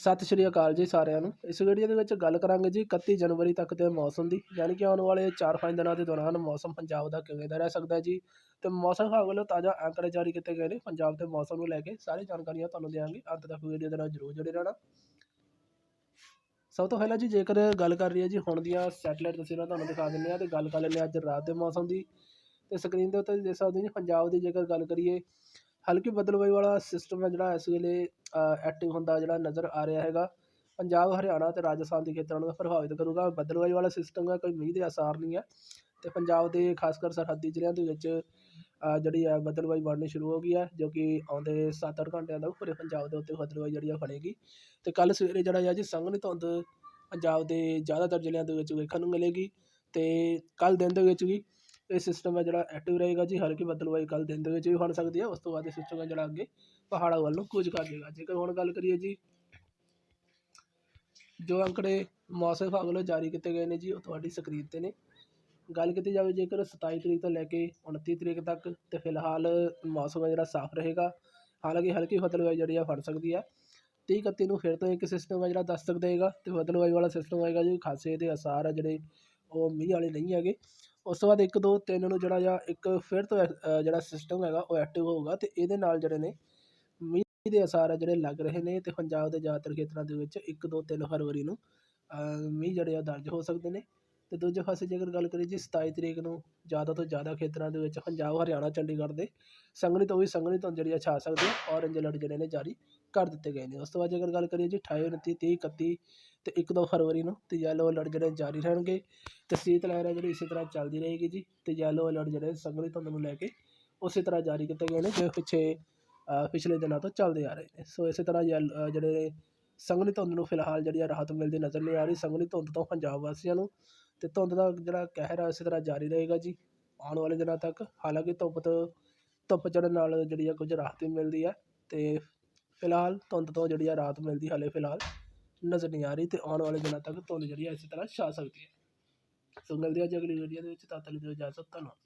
ਸਤਿ ਸ਼੍ਰੀ ਅਕਾਲ ਜੀ ਸਾਰਿਆਂ ਨੂੰ। ਇਸ ਵੀਡੀਓ ਦੇ ਵਿੱਚ ਗੱਲ ਕਰਾਂਗੇ ਜੀ 31 ਜਨਵਰੀ ਤੱਕ ਦੇ ਮੌਸਮ ਦੀ, ਯਾਨੀ ਕਿ ਆਉਣ ਵਾਲੇ 4-5 ਦਿਨਾਂ ਦੇ ਦੌਰਾਨ ਮੌਸਮ ਪੰਜਾਬ ਦਾ ਕਿਵੇਂ ਦਾ ਰਹਿ ਸਕਦਾ ਜੀ? ਤੇ ਮੌਸਮ ਵਿਭਾਗ ਵੱਲੋਂ ਤਾਜ਼ਾ ਅੰਕੜੇ ਜਾਰੀ ਕੀਤੇ ਗਏ ਨੇ। ਪੰਜਾਬ ਦੇ ਮੌਸਮ ਨੂੰ ਲੈ ਕੇ ਸਾਰੀ ਜਾਣਕਾਰੀਆਂ ਤੁਹਾਨੂੰ ਦੇਵਾਂਗੇ ਅੰਤ ਤੱਕ ਵੀਡੀਓ ਦੇ ਨਾਲ ਜਰੂਰ ਜੁੜੇ ਰਹਿਣਾ। ਸਭ ਤੋਂ ਪਹਿਲਾਂ ਜੀ, ਜੇਕਰ ਗੱਲ ਕਰ ਰਹੀ ਹੈ ਜੀ, ਹੁਣ ਦੀਆਂ ਸੈਟੇਲਾਈਟ ਤਸਵੀਰਾਂ ਤੁਹਾਨੂੰ ਦਿਖਾ ਦਿੰਦੇ ਆ ਤੇ ਗੱਲ ਕਰ ਲੈਂਦੇ ਹਾਂ ਅੱਜ ਰਾਤ ਦੇ ਮੌਸਮ ਦੀ। ਤੇ ਸਕਰੀਨ ਦੇ ਉੱਤੇ ਦੇਖ ਸਕਦੇ ਹੋ ਜੀ, ਪੰਜਾਬ ਦੀ ਜੇਕਰ ਗੱਲ ਕਰੀਏ ਹਲਕੀ ਬਦਲਵਾਈ ਵਾਲਾ ਸਿਸਟਮ ਹੈ ਜਿਹੜਾ ਇਸ ਵੇਲੇ ਐਕਟਿਵ ਹੁੰਦਾ ਜਿਹੜਾ ਨਜ਼ਰ ਆ ਰਿਹਾ ਹੈਗਾ। ਪੰਜਾਬ, ਹਰਿਆਣਾ ਤੇ ਰਾਜਸਥਾਨ ਦੇ ਖੇਤਰਾਂ ਨੂੰ ਪ੍ਰਭਾਵਿਤ ਕਰੂਗਾ। ਬਦਲਵਾਈ ਵਾਲਾ ਸਿਸਟਮ ਹੈ, ਕੋਈ ਮੀਂਹ ਦੇ ਆਸਾਰ ਨਹੀਂ ਹੈ। ਤੇ ਪੰਜਾਬ ਦੇ ਖਾਸ ਕਰ ਸਰਹੱਦੀ ਜ਼ਿਲ੍ਹਿਆਂ ਦੇ ਵਿੱਚ ਜਿਹੜੀ ਹੈ ਬਦਲਵਾਈ ਬਣਨੀ ਸ਼ੁਰੂ ਹੋ ਗਈ ਹੈ, ਜੋ ਕਿ ਆਉਂਦੇ 7-8 ਘੰਟਿਆਂ ਤੱਕ ਪੂਰੇ ਪੰਜਾਬ ਦੇ ਉੱਤੇ ਬਦਲਵਾਈ ਜਿਹੜੀ ਆ ਫੜੇਗੀ ਤੇ ਕੱਲ ਸਵੇਰੇ ਜਿਹੜਾ ਹੈ ਜੀ ਸੰਘਣੀ ਧੁੰਦ ਪੰਜਾਬ ਦੇ ਜ਼ਿਆਦਾਤਰ ਜ਼ਿਲ੍ਹਿਆਂ ਦੇ ਵਿੱਚ ਵੇਖਣ ਨੂੰ ਮਿਲੇਗੀ। ਤੇ ਕੱਲ ਦਿਨ ਦੇ ਵਿੱਚ ਵੀ ਇਹ ਸਿਸਟਮ ਹੈ ਜਿਹੜਾ ਐਕਟਿਵ ਰਹੇਗਾ ਜੀ, ਹਲਕੀ ਬਦਲਵਾਈ ਕੱਲ ਦਿਨ ਦੇ ਵਿੱਚ ਵੀ ਬਣ ਸਕਦੀ ਹੈ, ਉਸ ਤੋਂ ਬਾਅਦ ਇਹ ਸਿਸਟਮ ਹੈ ਜਿਹੜਾ ਅੱਗੇ ਪਹਾੜਾਂ ਵੱਲ ਨੂੰ ਕੂਚ ਕਰ ਜਾਏਗਾ ਜੇਕਰ ਹੁਣ ਗੱਲ ਕਰੀਏ ਜੀ, ਜੋ ਅੰਕੜੇ ਮੌਸਮ ਵਿਭਾਗ ਵੱਲੋਂ ਜਾਰੀ ਕੀਤੇ ਗਏ ਨੇ ਜੀ, ਉਹ ਤੁਹਾਡੀ ਸਕਰੀਨ ਤੇ ਨੇ। ਗੱਲ ਕੀਤੀ ਜਾਵੇ ਜੇਕਰ 27 ਤਰੀਕ ਤੋਂ ਲੈ ਕੇ 29 ਤਰੀਕ ਤੱਕ ਤੇ ਫਿਲਹਾਲ ਮੌਸਮ ਹੈ ਜਿਹੜਾ ਸਾਫ਼ ਰਹੇਗਾ, ਹਾਲਾਂਕਿ ਹਲਕੀ ਬਦਲਵਾਈ ਜਿਹੜੀ ਆ ਫੜ ਸਕਦੀ ਹੈ 30 31 ਨੂੰ ਫਿਰ ਤੋਂ ਇੱਕ ਸਿਸਟਮ ਹੈ ਜਿਹੜਾ ਦਸਤਕ ਦੇਗਾ ਤੇ ਬਦਲਵਾਈ ਵਾਲਾ ਸਿਸਟਮ ਹੋਏਗਾ ਜੀ, ਖਾਸੇ ਦੇ ਅਸਾਰ ਆ ਜਿਹੜੇ ਉਹ ਮੀਂਹ ਵਾਲੇ ਨਹੀਂ ਹੈਗੇ। ਉਸ ਤੋਂ ਬਾਅਦ 1 2 3 ਨੂੰ ਜਿਹੜਾ ਜਾਂ ਇੱਕ ਫਿਰ ਤੋਂ ਐ- ਜਿਹੜਾ ਸਿਸਟਮ ਹੈਗਾ ਉਹ ਐਕਟਿਵ ਹੋਊਗਾ ਅਤੇ ਇਹਦੇ ਨਾਲ ਜਿਹੜੇ ਨੇ ਮੀਂਹ ਦੇ ਅਸਾਰ ਆ ਜਿਹੜੇ ਲੱਗ ਰਹੇ ਨੇ ਅਤੇ ਪੰਜਾਬ ਦੇ ਜ਼ਿਆਦਾਤਰ ਖੇਤਰਾਂ ਦੇ ਵਿੱਚ 1 2 3 ਫਰਵਰੀ ਨੂੰ ਮੀਂਹ ਜਿਹੜੇ ਆ ਦਰਜ ਹੋ ਸਕਦੇ ਨੇ। ਅਤੇ ਦੂਜੇ ਪਾਸੇ ਜੇਕਰ ਗੱਲ ਕਰੀਏ ਜੀ 27 ਤਰੀਕ ਨੂੰ ਜ਼ਿਆਦਾ ਤੋਂ ਜ਼ਿਆਦਾ ਖੇਤਰਾਂ ਦੇ ਵਿੱਚ ਪੰਜਾਬ, ਹਰਿਆਣਾ, ਚੰਡੀਗੜ੍ਹ ਦੇ ਸੰਘਣੀ ਤੋਂ ਵੀ ਸੰਘਣੀ ਤੋਂ ਜਿਹੜੀ ਆ ਛਾ ਸਕਦੀ ਹੈ। ਔਰੰਜ ਅਲਰਟ ਜਿਹੜੇ ਨੇ ਜਾਰੀ ਕਰ ਦਿੱਤੇ ਗਏ ਨੇ। ਉਸ ਤੋਂ ਬਾਅਦ ਜੇਕਰ ਗੱਲ ਕਰੀਏ ਜੀ ਅਠਾਈ, ਉਨੱਤੀ, ਤੀਹ, ਇਕੱਤੀ ਅਤੇ ਇੱਕ ਦੋ ਫਰਵਰੀ ਨੂੰ ਅਤੇ ਯੈਲੋ ਅਲਰਟ ਜਿਹੜੇ ਜਾਰੀ ਰਹਿਣਗੇ ਅਤੇ ਸੀਤ ਲਹਿਰ ਹੈ ਜਿਹੜੀ ਇਸੇ ਤਰ੍ਹਾਂ ਚੱਲਦੀ ਰਹੇਗੀ ਜੀ ਅਤੇ ਯੈਲੋ ਅਲਰਟ ਜਿਹੜੇ ਸੰਘਣੀ ਧੁੰਦ ਨੂੰ ਲੈ ਕੇ ਉਸੇ ਤਰ੍ਹਾਂ ਜਾਰੀ ਕੀਤੇ ਗਏ ਨੇ ਜੋ ਪਿੱਛੇ ਪਿਛਲੇ ਦਿਨਾਂ ਤੋਂ ਚੱਲਦੇ ਆ ਰਹੇ ਨੇ। ਸੋ ਇਸੇ ਤਰ੍ਹਾਂ ਯੈਲ- ਜਿਹੜੇ ਸੰਘਣੀ ਧੁੰਦ ਨੂੰ ਫਿਲਹਾਲ ਜਿਹੜੀ ਆ ਰਾਹਤ ਮਿਲਦੀ ਨਜ਼ਰ ਨਹੀਂ ਆ ਰਹੀ ਸੰਘਣੀ ਧੁੰਦ ਤੋਂ ਪੰਜਾਬ ਵਾਸੀਆਂ ਨੂੰ ਅਤੇ ਧੁੰਦ ਦਾ ਜਿਹੜਾ ਕਹਿਰ ਆ ਇਸੇ ਤਰ੍ਹਾਂ ਜਾਰੀ ਰਹੇਗਾ ਜੀ ਆਉਣ ਵਾਲੇ ਦਿਨਾਂ ਤੱਕ। ਹਾਲਾਂਕਿ ਧੁੱਪ ਤੋਂ ਧੁੱਪ ਚੜ੍ਹਨ ਨਾਲ ਜਿਹੜੀ ਆ ਕੁਝ ਰਾਹਤ ਵੀ ਮਿਲਦੀ ਆ ਅਤੇ ਫਿਲਹਾਲ ਧੁੰਦ ਤੋਂ ਜਿਹੜੀ ਆ ਰਾਤ ਮਿਲਦੀ ਹਾਲੇ ਫਿਲਹਾਲ ਨਜ਼ਰ ਨਹੀਂ ਆ ਰਹੀ ਤੇ ਆਉਣ ਵਾਲੇ ਦਿਨਾਂ ਤੱਕ ਧੁੰਦ ਜਿਹੜੀ ਆ ਇਸੇ ਤਰ੍ਹਾਂ ਛਾ ਸਕਦੀ ਹੈ। ਸੋ ਮਿਲਦੇ ਆ ਜੀ ਅਗਲੀ ਵੀਡੀਓ ਦੇ ਵਿੱਚ, ਤਦ ਤੱਕ ਲਈ ਦਿਓ ਇਜਾਜ਼ਤ, ਧੰਨਵਾਦ।